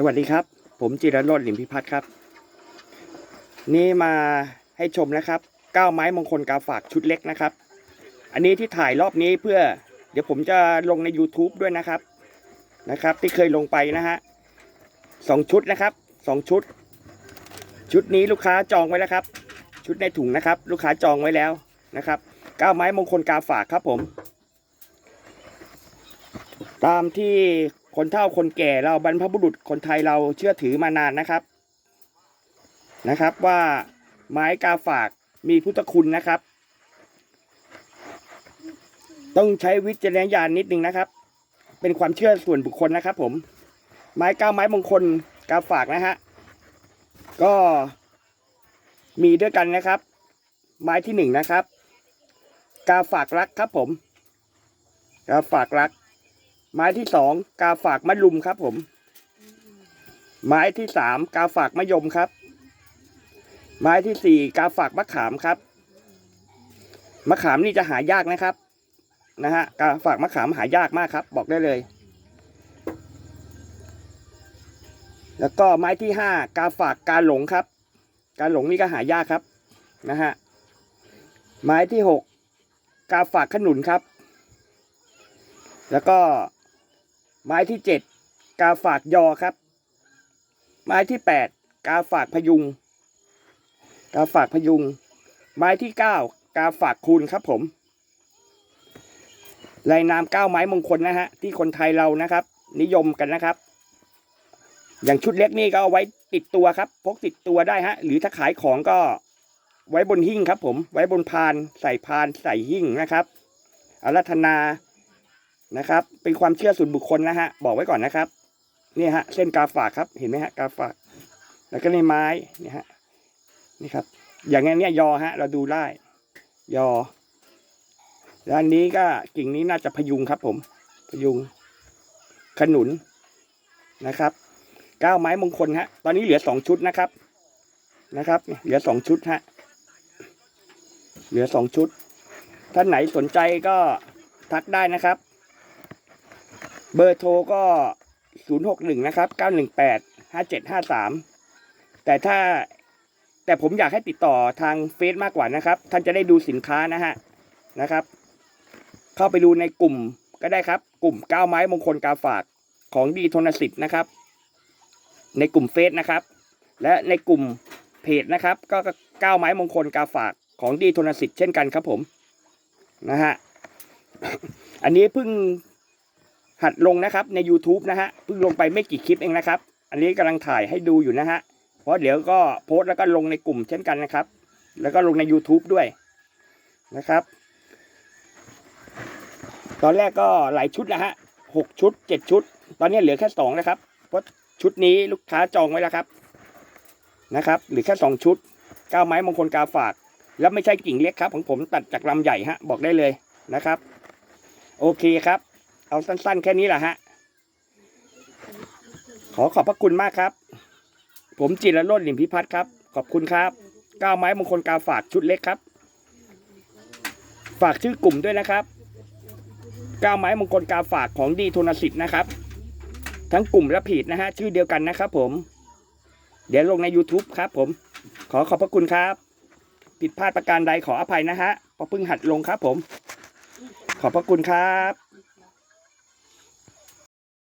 สวัสดีครับ ผมจิรโรจน์หลิมพิพัฒน์ครับ นี่มาให้ชมนะครับก้าวไม้มงคลกาฝากชุดเล็กนะครับ อันนี้ที่ถ่ายรอบนี้เพื่อ เดี๋ยวผมจะลงใน YouTube ด้วยนะครับนะครับ ที่เคยลงไปนะฮะสองชุดนะครับสองชุด ชุดนี้ลูกค้าจองไว้แล้วครับ ชุดในถุงนะครับ ลูกค้าจองไว้แล้วนะครับก้าวไม้มงคลกาฝากครับผม ตามที่ คนเฒ่าคนแก่เราบรรพบุรุษคนไทยเราเชื่อถือมานานนะครับนะครับว่าไม้กาฝากมีพุทธคุณนะครับ ต้องใช้วิจารณญาณนิดนึงนะครับ เป็นความเชื่อส่วนบุคคลนะครับ ผม ไม้ก้าวไม้มงคลกาฝากนะฮะก็มีด้วยกันนะครับ ไม้ที่หนึ่งนะครับ กาฝากรักครับผม กาฝากรัก ไม้ที่สองกาฝากมะลุมครับ ผม ไม้ที่สามกาฝากมะยมครับ ไม้ที่สี่กาฝากมะขามครับ มะขามนี่จะหายากนะครับ นะฮะกาฝากมะขามหายากมากครับ บอกได้เลย แล้วก็ไม้ที่ห้ากาฝากกาหลงครับ กาหลงนี่ก็หายากครับ นะฮะไม้ที่หกกาฝากขนุนครับ แล้วก็ ไม้ที่เจ็ดกาฝากยอครับ ไม้ที่แปดกาฝากพยุง กาฝากพยุง ไม้ที่เก้ากาฝากคูณครับผมลายนามเก้าไม้มงคลนะฮะที่คนไทยเรานะครับ นิยมกันนะครับ อย่างชุดเล็กนี่ก็เอาไว้ติดตัวครับพกติดตัวได้ฮะ หรือถ้าขายของก็ไว้บนหิ้งครับผมไว้บนพานใส่พานใส่หิ้งนะครับอารัธนา นะครับ เป็นความเชื่อส่วนบุคคลนะฮะ บอกไว้ก่อนนะครับ นี่ฮะ เส้นกาฝากครับ เห็นไหมฮะ กาฝาก แล้วก็ในไม้นี่ฮะ นี่ครับ อย่างเนี่ยยอฮะ เราดูได้ ยอ แล้วอันนี้ก็กิ่งนี้น่าจะพยุงครับ ผม พยุง ขนุนนะครับก้าไม้มงคลฮะ ตอนนี้เหลือสองชุดนะครับ นะครับ เหลือสองชุดฮะ เหลือสองชุด ท่านไหนสนใจก็ทักได้นะครับ เบอร์โทรก็061นะครับ918 5753แต่ถ้าแต่ผมอยากให้ติดต่อทางเฟซมากกว่านะครับ ท่านจะได้ดูสินค้านะฮะนะครับ เข้าไปดูในกลุ่มก็ได้ครับ กลุ่มก้าวไม้มงคลกาฝากของดีทนสิทธิ์นะครับ ในกลุ่มเฟซนะครับ และในกลุ่มเพจนะครับ ก็ก้าวไม้มงคลกาฝากของดีทนสิทธิ์เช่นกันครับผมนะฮะอันนี้เพิ่ง หัดลงนะครับใน YouTube นะฮะเพิ่งลงไปไม่กี่คลิปเองนะครับ อันนี้กำลังถ่ายให้ดูอยู่นะฮะเพราะเดี๋ยวก็โพสต์แล้วก็ลงในกลุ่มเช่นกันนะครับ แล้วก็ลงใน YouTube ด้วยนะครับ ตอนแรกก็หลายชุดนะฮะหกชุดเจ็ดชุด ตอนนี้เหลือแค่สองนะครับ เพราะชุดนี้ลูกค้าจองไว้แล้วครับนะครับเหลือแค่สองชุดก้าวไม้มงคลกาฝาก แล้วไม่ใช่กิ่งเล็กครับของผมตัดจากลำใหญ่ฮะบอกได้เลยนะครับ โอเคครับ เอาสั้นๆ แค่นี้แหละฮะ ขอขอบพระคุณมากครับ ผมจิรโรจน์หลิมพิพัฒน์ครับ ขอบคุณครับก้าวไม้มงคลกาฝากชุดเล็กครับ ฝากชื่อกลุ่มด้วยนะครับก้าวไม้มงคลกาฝากของดีโทนสิทธิ์นะครับ ทั้งกลุ่มและเพจนะฮะชื่อเดียวกันนะครับผม เดี๋ยวลงใน YouTube ครับผม ขอขอบพระคุณครับ ผิดพลาดประการใดขออภัยนะฮะพราะเพิ่งหัดลงครับผม ขอบพระคุณครับ